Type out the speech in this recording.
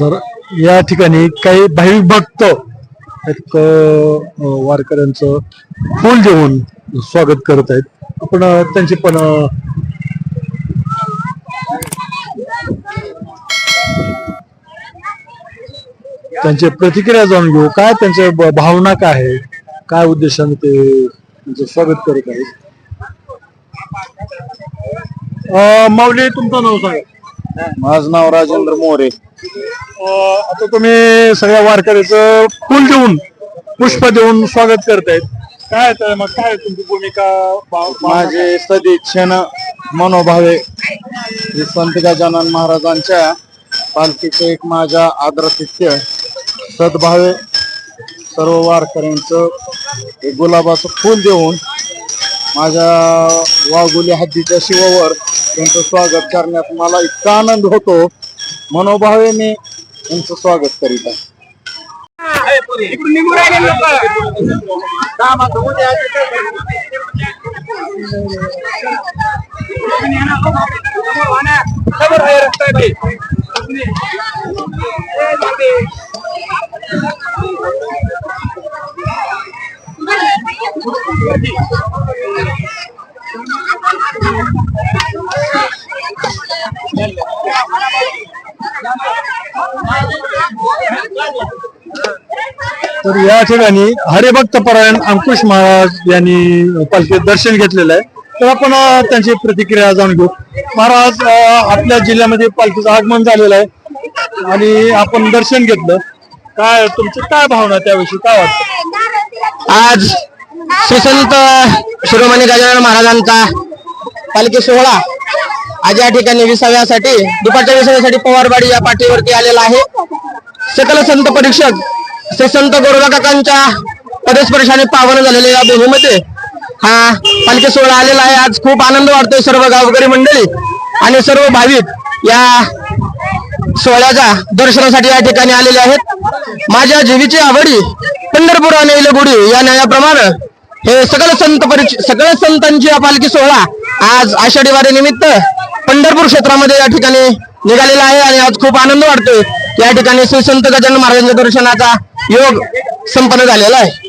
तर या ठिकाणी काही भाविक भक्त एक वारकऱ्यांचं फूल देऊन स्वागत करत आहेत. आपण त्यांची त्यांचे पण त्यांची प्रतिक्रिया जाणून घेऊ. काय त्यांच्या भावना काय आहे? काय उद्देशाने ते त्यांचं स्वागत करत आहेत? माऊली तुमचं नाव सांगा. माझं नाव राजेंद्र मोरे. आता तुम्ही सगळ्या वारकऱ्याचं फुल देऊन पुष्प देऊन स्वागत करतायत. काय तर मग काय तुमची भूमिका भाव- माझे सदिच्छेन मनोभावे श्री संत गजानन महाराजांच्या पालखीचं एक माझ्या आदरातिथ्य सद्भावे सर्व वारकऱ्यांचं एक गुलाबाचं फूल देऊन माझ्या वाघोली हद्दीच्या शिवावर त्यांचं स्वागत करण्यात मला इतका आनंद होतो. मनोभावे मी त्यांचं स्वागत करीत आहे. तर या ठिकाणी हरिभक्त परायण अंकुश महाराज यांनी पालखीत दर्शन घेतलेलं आहे. तर आपण त्यांची प्रतिक्रिया जाणून घेऊ. महाराज आपल्या जिल्ह्यामध्ये पालखीचं आगमन झालेलं आहे आणि आपण दर्शन घेतलं. काय तुमची काय भावना त्याविषयी? काय वाटत? आज श्रीसंत शिरोमणी गजानन महाराजांचा पालखी सोहळा आज या ठिकाणी विसाव्यासाठी दुपारच्या विसाव्यासाठी पवारवाडी या पाठीवरती आलेला आहे. सकल संत परीक्षक श्री संत गोरोबा काकांच्या पदस्पर्शाने पावन झालेल्या या भूमीमध्ये. हा पालखी सोहळा आलेला आहे. आज खूप आनंद वाटतोय सर्व गावकरी मंडळी आणि सर्व भाविक या सोहळ्याच्या दर्शनासाठी या ठिकाणी आलेले आहेत. माझ्या जीवीची आवडी पंढरपूर आणि इलगुडी या न्यायाप्रमाणे हे सकल संत परीक्ष सकल संतांची या पालखी सोहळा आज आषाढी वारी निमित्त पंढरपूर क्षेत्रामध्ये या ठिकाणी निघालेला आहे आणि आज खूप आनंद वाटतोय या ठिकाणी श्री संत गजानन महाराजांच्या दर्शनाचा योग संपन्न झालेला आहे.